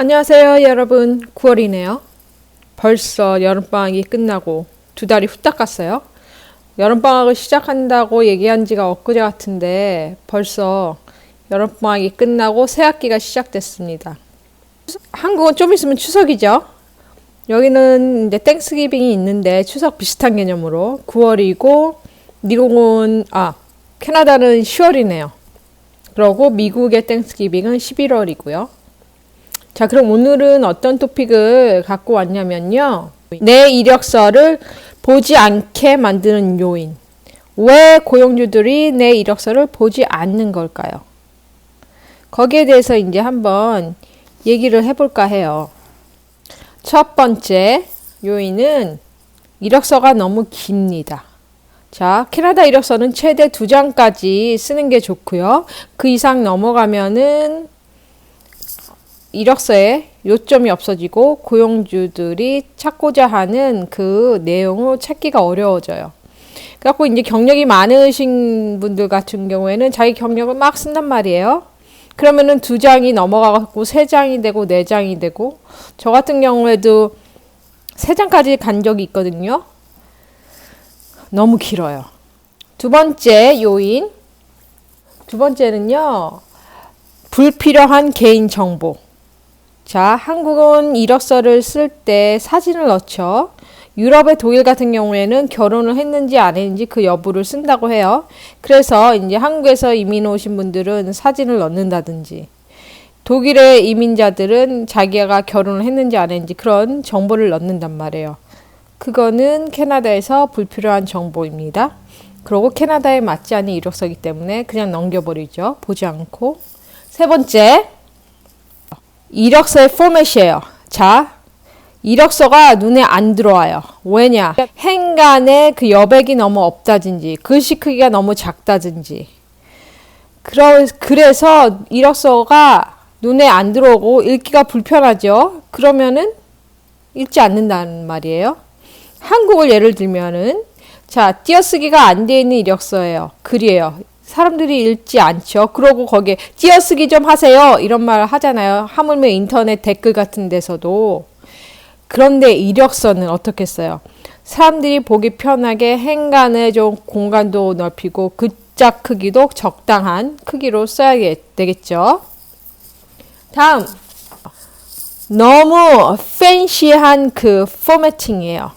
안녕하세요, 여러분. 9월이네요. 벌써 여름방학이 끝나고 두 달이 후딱 갔어요. 여름방학을 시작한다고 얘기한 지가 엊그제 같은데 벌써 여름방학이 끝나고 새 학기가 시작됐습니다. 한국은 좀 있으면 추석이죠. 여기는 이제 땡스기빙이 있는데 추석 비슷한 개념으로 9월이고 미국은 아 캐나다는 10월이네요. 그러고 미국의 땡스기빙은 11월이고요. 자, 그럼 오늘은 어떤 토픽을 갖고 왔냐면요. 내 이력서를 보지 않게 만드는 요인. 왜 고용주들이 내 이력서를 보지 않는 걸까요? 거기에 대해서 이제 한번 얘기를 해볼까 해요. 첫 번째 요인은 이력서가 너무 깁니다. 자, 캐나다 이력서는 최대 두 장까지 쓰는 게 좋고요. 그 이상 넘어가면은 이력서에 요점이 없어지고 고용주들이 찾고자 하는 그 내용을 찾기가 어려워져요. 그래갖고 이제 경력이 많으신 분들 같은 경우에는 자기 경력을 막 쓴단 말이에요. 그러면은 두 장이 넘어가갖고 세 장이 되고 네 장이 되고 저 같은 경우에도 세 장까지 간 적이 있거든요. 너무 길어요. 두 번째 요인. 두 번째는요. 불필요한 개인 정보. 자, 한국은 이력서를 쓸 때 사진을 넣죠. 유럽의 독일 같은 경우에는 결혼을 했는지 안 했는지 그 여부를 쓴다고 해요. 그래서 이제 한국에서 이민 오신 분들은 사진을 넣는다든지 독일의 이민자들은 자기가 결혼을 했는지 안 했는지 그런 정보를 넣는단 말이에요. 그거는 캐나다에서 불필요한 정보입니다. 그리고 캐나다에 맞지 않는 이력서이기 때문에 그냥 넘겨버리죠. 보지 않고. 세 번째, 이력서의 포맷이에요. 자, 이력서가 눈에 안 들어와요. 왜냐? 행간에 그 여백이 너무 없다든지, 글씨 크기가 너무 작다든지. 그러, 그래서 이력서가 눈에 안 들어오고 읽기가 불편하죠. 그러면은 읽지 않는다는 말이에요. 한국을 예를 들면은 자, 띄어쓰기가 안 돼 있는 이력서예요. 글이에요. 사람들이 읽지 않죠. 그러고 거기에 띄어쓰기 좀 하세요. 이런 말 하잖아요. 하물며 인터넷 댓글 같은 데서도. 그런데 이력서는 어떻게 써요? 사람들이 보기 편하게 행간에 좀 공간도 넓히고 글자 크기도 적당한 크기로 써야 되겠죠. 다음. 너무 팬시한 그 포매팅이에요.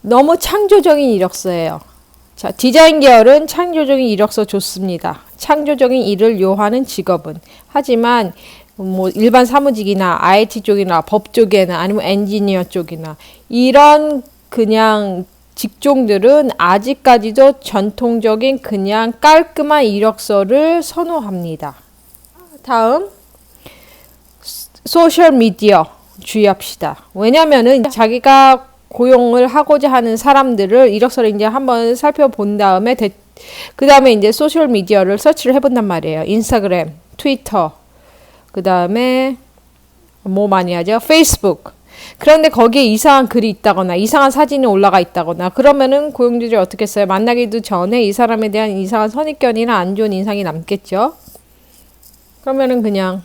너무 창조적인 이력서예요. 자, 디자인 계열은 창조적인 이력서 좋습니다. 창조적인 일을 요하는 직업은. 하지만 뭐 일반 사무직이나 IT 쪽이나 법 쪽이나 아니면 엔지니어 쪽이나 이런 그냥 직종들은 아직까지도 전통적인 그냥 깔끔한 이력서를 선호합니다. 다음 소셜 미디어 주의합시다. 왜냐면은 자기가 고용을 하고자 하는 사람들을 이력서를 이제 한번 살펴본 다음에 그 다음에 이제 소셜 미디어를 서치를 해본단 말이에요. 인스타그램, 트위터, 그 다음에 뭐 많이 하죠? 페이스북. 그런데 거기에 이상한 글이 있다거나 이상한 사진이 올라가 있다거나 그러면은 고용주들이 어떻게 써요? 만나기도 전에 이 사람에 대한 이상한 선입견이나 안 좋은 인상이 남겠죠? 그러면은 그냥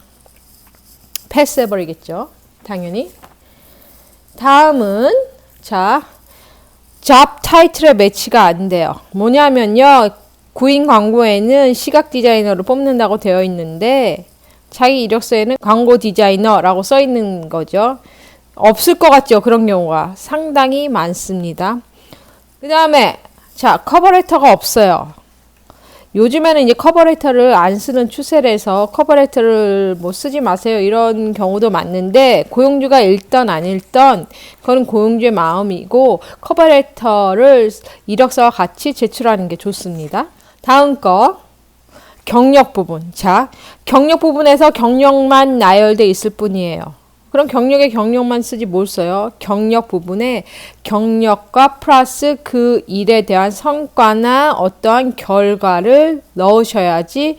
패스해버리겠죠? 당연히. 다음은 자, 잡 타이틀의 매치가 안 돼요. 뭐냐면요. 구인 광고에는 시각 디자이너를 뽑는다고 되어 있는데 자기 이력서에는 광고 디자이너라고 써 있는 거죠. 없을 것 같죠. 그런 경우가 상당히 많습니다. 그 다음에 자 커버레터가 없어요. 요즘에는 이제 커버레터를 안 쓰는 추세라서 커버레터를 뭐 쓰지 마세요 이런 경우도 많는데 고용주가 읽던 안 읽던 그건 고용주의 마음이고 커버레터를 이력서와 같이 제출하는 게 좋습니다. 다음 거 경력 부분. 자, 경력 부분에서 경력만 나열돼 있을 뿐이에요. 그럼 경력에 경력만 쓰지 뭘 써요? 경력 부분에 경력과 플러스 그 일에 대한 성과나 어떠한 결과를 넣으셔야지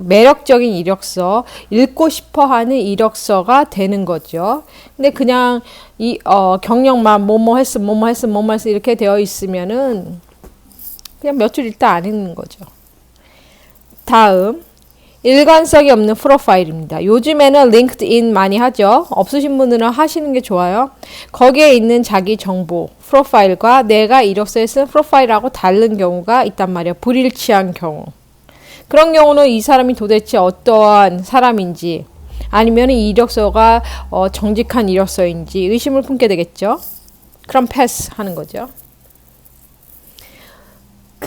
매력적인 이력서, 읽고 싶어 하는 이력서가 되는 거죠. 근데 그냥 이, 어, 경력만 뭐뭐 했음, 뭐뭐 했음, 뭐뭐 했음 이렇게 되어 있으면은 그냥 몇 줄 읽다 안 읽는 거죠. 다음. 일관성이 없는 프로파일입니다. 요즘에는 링크드인 많이 하죠. 없으신 분들은 하시는 게 좋아요. 거기에 있는 자기 정보, 프로파일과 내가 이력서에 쓴 프로파일하고 다른 경우가 있단 말이에요. 불일치한 경우. 그런 경우는 이 사람이 도대체 어떠한 사람인지 아니면 이 이력서가 어, 정직한 이력서인지 의심을 품게 되겠죠. 그럼 패스 하는 거죠.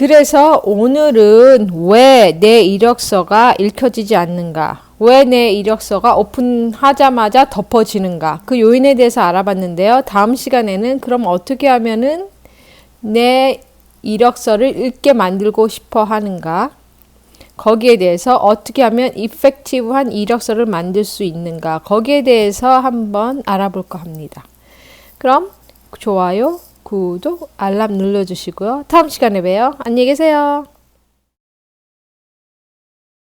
그래서 오늘은 왜 내 이력서가 읽혀지지 않는가? 왜 내 이력서가 오픈하자마자 덮어지는가? 그 요인에 대해서 알아봤는데요. 다음 시간에는 그럼 어떻게 하면은 내 이력서를 읽게 만들고 싶어 하는가? 거기에 대해서 어떻게 하면 이펙티브한 이력서를 만들 수 있는가? 거기에 대해서 한번 알아볼까 합니다. 그럼 좋아요, 구독, 알람 눌러주시고요. 다음 시간에 봬요. 안녕히 계세요.